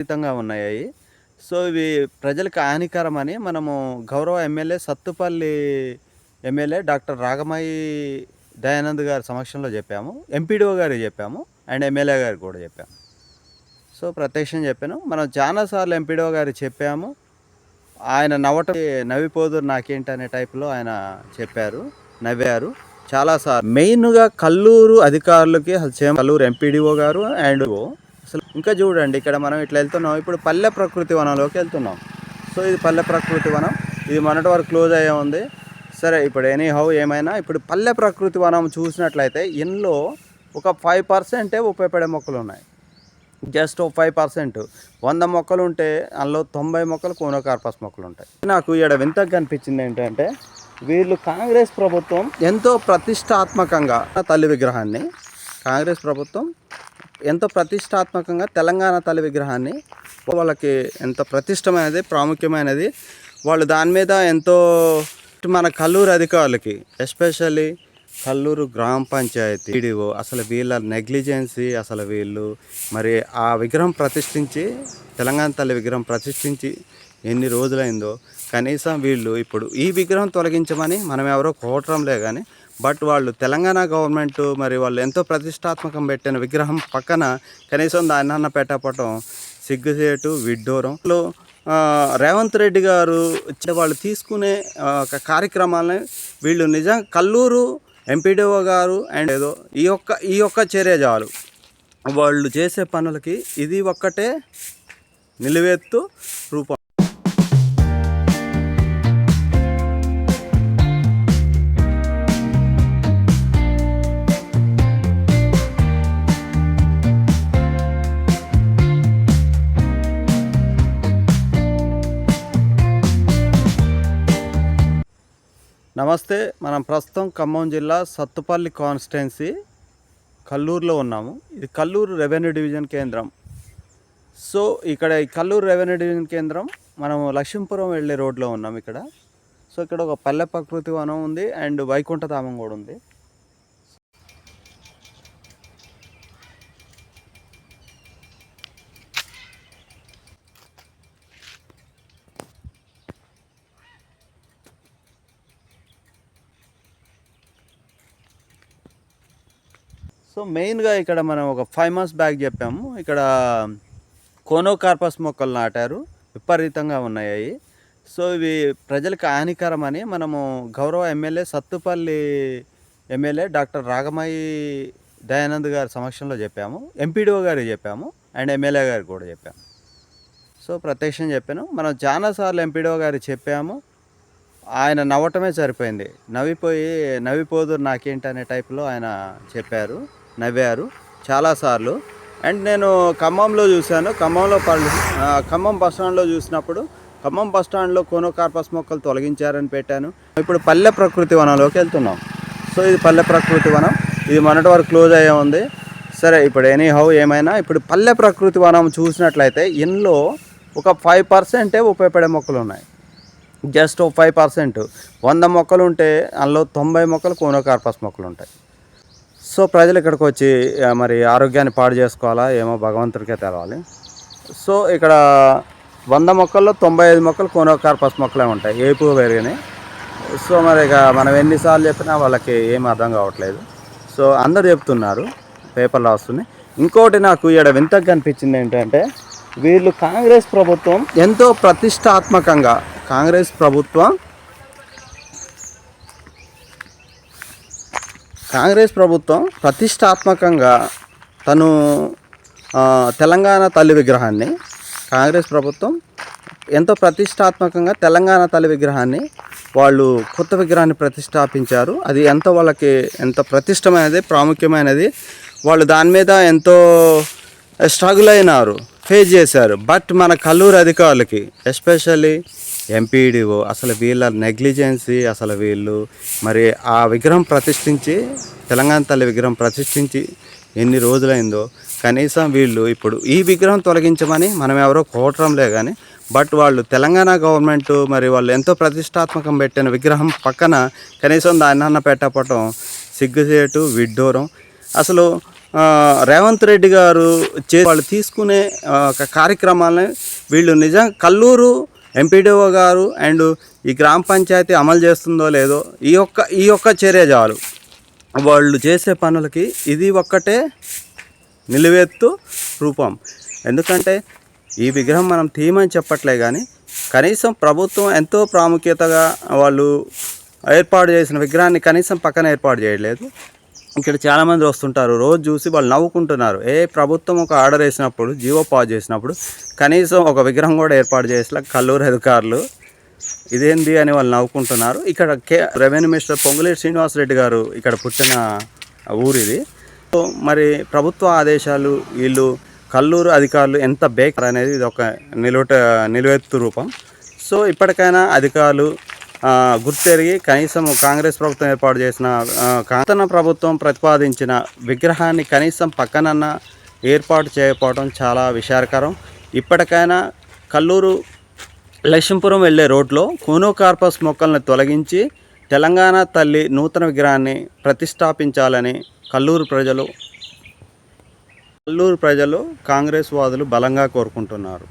విపరీతంగా ఉన్నాయి సో ఇవి ప్రజలకు హానికరమని మనము గౌరవ MLA Sathupalli MLA doctor Ragamayi Dayanand గారి సమక్షంలో చెప్పాము. ఎంపీడీఓ గారికి చెప్పాము. అండ్ ఎమ్మెల్యే గారికి కూడా చెప్పాము. సో ప్రత్యక్షం చెప్పాను. మనం చాలాసార్లు ఎంపీడీఓ గారికి చెప్పాము. ఆయన నవ్వటం నవ్విపోదురు నాకేంటి అనే టైప్లో ఆయన చెప్పారు నవ్వారు. చాలాసార్లు మెయిన్గా కల్లూరు అధికారులకి అసలు కల్లూరు ఎంపీడీఓ గారు అండ్ అసలు ఇంకా చూడండి ఇక్కడ మనం ఇట్లా వెళ్తున్నాం. ఇప్పుడు పల్లె ప్రకృతి వనంలోకి వెళ్తున్నాం. సో ఇది పల్లె ప్రకృతి వనం. ఇది మొన్నటి వరకు క్లోజ్ అయ్యే ఉంది. సరే ఇప్పుడు ఎనీ హౌ ఏమైనా ఇప్పుడు పల్లె ప్రకృతి వనం చూసినట్లయితే ఇందులో ఒక ఫైవ్ పర్సెంటే ఉపయోగపడే మొక్కలు ఉన్నాయి. జస్ట్ ఫైవ్ పర్సెంట్ వంద మొక్కలు ఉంటే అందులో తొంభై మొక్కలు కోనోకార్పస్ మొక్కలు ఉంటాయి. నాకు ఇక్కడ వింతగా కనిపించింది ఏంటంటే వీళ్ళు కాంగ్రెస్ ప్రభుత్వం ఎంతో ప్రతిష్టాత్మకంగా తల్లి విగ్రహాన్ని కాంగ్రెస్ ప్రభుత్వం ఎంతో ప్రతిష్టాత్మకంగా తెలంగాణ తల్లి విగ్రహాన్ని వాళ్ళకి ఎంత ప్రతిష్టమైనది ప్రాముఖ్యమైనది. వాళ్ళు దాని మీద ఎంతో మన కల్లూరు అధికారులకి ఎస్పెషల్లీ కల్లూరు గ్రామ పంచాయతీ ఈడీఓ అసలు వీళ్ళ నెగ్లిజెన్సీ అసలు వీళ్ళు మరి ఆ విగ్రహం ప్రతిష్ఠించి తెలంగాణ తల్లి విగ్రహం ప్రతిష్ఠించి ఎన్ని రోజులైందో కనీసం వీళ్ళు ఇప్పుడు ఈ విగ్రహం తొలగించమని మనం ఎవరో కోవటంలే కానీ బట్ వాళ్ళు తెలంగాణ గవర్నమెంట్ మరి వాళ్ళు ఎంతో ప్రతిష్టాత్మకం పెట్టిన విగ్రహం పక్కన కనీసం దాన్ని అన్న పెట్టపటం సిగ్గుసేటు విడ్డూరం. లో, రేవంత్ రెడ్డి గారు ఇచ్చే వాళ్ళు తీసుకునే ఒక కార్యక్రమాలని వీళ్ళు నిజం కల్లూరు ఎంపీడీఓ గారు అండ్ ఏదో ఈ యొక్క ఈ యొక్క చర్య చాలు. వాళ్ళు చేసే పనులకి ఇది ఒక్కటే నిలువెత్తు రూపం. నమస్తే మనం ప్రస్తుతం ఖమ్మం జిల్లా సత్తుపల్లి కాన్స్టిట్యున్సీ కల్లూరులో ఉన్నాము. ఇది కల్లూరు రెవెన్యూ డివిజన్ కేంద్రం. సో ఇక్కడ ఈ కల్లూరు రెవెన్యూ డివిజన్ కేంద్రం మనము లక్ష్మీపురం వెళ్ళే రోడ్లో ఉన్నాం ఇక్కడ. సో ఇక్కడ ఒక పల్లె ప్రకృతి వనం ఉంది అండ్ వైకుంఠధామం కూడా ఉంది. సో మెయిన్గా ఇక్కడ మనం ఒక ఫైవ్ మంత్స్ బ్యాక్ చెప్పాము. ఇక్కడ కోనోకార్పస్ మొక్కలు నాటారు. విపరీతంగా ఉన్నాయి సో ఇవి ప్రజలకు హానికరం అని మనము గౌరవ MLA Sathupalli MLA doctor Ragamayi Dayanand గారి సమక్షంలో చెప్పాము. ఎంపీడీఓ గారికి చెప్పాము. అండ్ ఎమ్మెల్యే గారికి కూడా చెప్పాము. సో ప్రత్యక్షం చెప్పాను. మనం చాలాసార్లు ఎంపీడీఓ గారికి చెప్పాము. ఆయన నవ్వటమే సరిపోయింది. నవ్విపోయి నవ్విపోదు నాకేంటి అనే టైప్లో ఆయన చెప్పారు. నవ్వారు చాలాసార్లు అండ్ నేను ఖమ్మంలో చూశాను. ఖమ్మంలో పల్- ఖమ్మం బస్ స్టాండ్లో చూసినప్పుడు ఖమ్మం బస్ స్టాండ్లో కోనోకార్పస్ మొక్కలు తొలగించారని పెట్టాను. ఇప్పుడు పల్లె ప్రకృతి వనంలోకి వెళ్తున్నాం. సో ఇది పల్లె ప్రకృతి వనం. ఇది మొన్నటి వరకు క్లోజ్ అయ్యే ఉంది. సరే ఇప్పుడు ఎనీ హౌ ఏమైనా ఇప్పుడు పల్లె ప్రకృతి వనం చూసినట్లయితే ఇందులో ఒక ఫైవ్ పర్సెంటే ఉపయోగపడే మొక్కలు ఉన్నాయి. జస్ట్ ఫైవ్ పర్సెంట్ వంద మొక్కలు ఉంటే అందులో తొంభై మొక్కలు కోనోకార్పస్ మొక్కలు ఉంటాయి. సో ప్రజలు ఇక్కడికి వచ్చి మరి ఆరోగ్యాన్ని పాడు చేసుకోవాలా ఏమో భగవంతుడికే తెలవాలి. సో ఇక్కడ వంద మొక్కల్లో తొంభై ఐదు మొక్కలు కోనోకార్పస్ మొక్కలే ఉంటాయి ఏపు పెరిగినాయి. సో మరి ఇక మనం ఎన్నిసార్లు చెప్పినా వాళ్ళకి ఏం అర్థం కావట్లేదు. సో అందరు చెప్తున్నారు పేపర్లు వస్తున్నాయి ఇంకోటి నాకు ఇక్కడ వింతగా అనిపించింది ఏంటంటే వీళ్ళు కాంగ్రెస్ ప్రభుత్వం ఎంతో ప్రతిష్టాత్మకంగా కాంగ్రెస్ ప్రభుత్వం కాంగ్రెస్ ప్రభుత్వం ప్రతిష్టాత్మకంగా తను తెలంగాణ తల్లి విగ్రహాన్ని కాంగ్రెస్ ప్రభుత్వం ఎంతో ప్రతిష్టాత్మకంగా తెలంగాణ తల్లి విగ్రహాన్ని వాళ్ళు కొత్త విగ్రహాన్ని ప్రతిష్టాపించారు. అది ఎంతో వాళ్ళకి ఎంత ప్రతిష్టమైనది ప్రాముఖ్యమైనది వాళ్ళు దాని మీద ఎంతో స్ట్రగుల్ అయినారు ఫేస్ చేశారు. బట్ మన కల్లూరు అధికారులకి ఎస్పెషల్లీ ఎంపీడీఓ అసలు వీళ్ళ నెగ్లిజెన్సీ అసలు వీళ్ళు మరి ఆ విగ్రహం ప్రతిష్ఠించి తెలంగాణ తల్లి విగ్రహం ప్రతిష్ఠించి ఎన్ని రోజులైందో కనీసం వీళ్ళు ఇప్పుడు ఈ విగ్రహం తొలగించమని మనం ఎవరో కోటరంలే కానీ బట్ వాళ్ళు తెలంగాణ గవర్నమెంట్ మరి వాళ్ళు ఎంతో ప్రతిష్టాత్మకం పెట్టిన విగ్రహం పక్కన కనీసం దాన్ని అన్న పెట్టపటం సిగ్గుసేటు విడ్డూరం. అసలు రేవంత్ రెడ్డి గారు చే వాళ్ళు తీసుకునే ఒక కార్యక్రమాలని వీళ్ళు నిజం కల్లూరు ఎంపీడీఓ గారు అండ్ ఈ గ్రామ పంచాయతీ అమలు చేస్తుందో లేదో ఈ యొక్క ఈ యొక్క చర్య చాలు. వాళ్ళు చేసే పనులకి ఇది ఒక్కటే నిలువెత్తు రూపం. ఎందుకంటే ఈ విగ్రహం మనం తీయమని చెప్పట్లే కానీ కనీసం ప్రభుత్వం ఎంతో ప్రాముఖ్యతగా వాళ్ళు ఏర్పాటు చేసిన విగ్రహాన్ని కనీసం పక్కన ఏర్పాటు చేయలేదు ఇక్కడ చాలామంది వస్తుంటారు. రోజు చూసి వాళ్ళు నవ్వుకుంటున్నారు. ఏ ప్రభుత్వం ఒక ఆర్డర్ వేసినప్పుడు జీవో పాస్ చేసినప్పుడు కనీసం ఒక విగ్రహం కూడా ఏర్పాటు చేసిన కల్లూరు అధికారులు ఇదేంది అని వాళ్ళు నవ్వుకుంటున్నారు. ఇక్కడ కే రెవెన్యూ మినిస్టర్ పొంగులేటి శ్రీనివాసరెడ్డి గారు ఇక్కడ పుట్టిన ఊరిది ఇది. సో మరి ప్రభుత్వ ఆదేశాలు వీళ్ళు కల్లూరు అధికారులు ఎంత బేకర్ అనేది ఇది ఒక నిలువట నిలువెత్తు రూపం. సో ఇప్పటికైనా అధికారులు గుర్తెరిగి కనీసం కాంగ్రెస్ ప్రభుత్వం ఏర్పాటు చేసిన కాంతన ప్రభుత్వం ప్రతిపాదించిన విగ్రహాన్ని కనీసం పక్కనన్న ఏర్పాటు చేయకపోవడం చాలా విచారకరం ఇప్పటికైనా కల్లూరు లక్ష్మీపురం వెళ్ళే రోడ్లో కోనోకార్పస్ మొక్కలను తొలగించి తెలంగాణ తల్లి నూతన విగ్రహాన్ని ప్రతిష్టాపించాలని కల్లూరు ప్రజలు కల్లూరు ప్రజలు కాంగ్రెస్ వాదులు బలంగా కోరుకుంటున్నారు.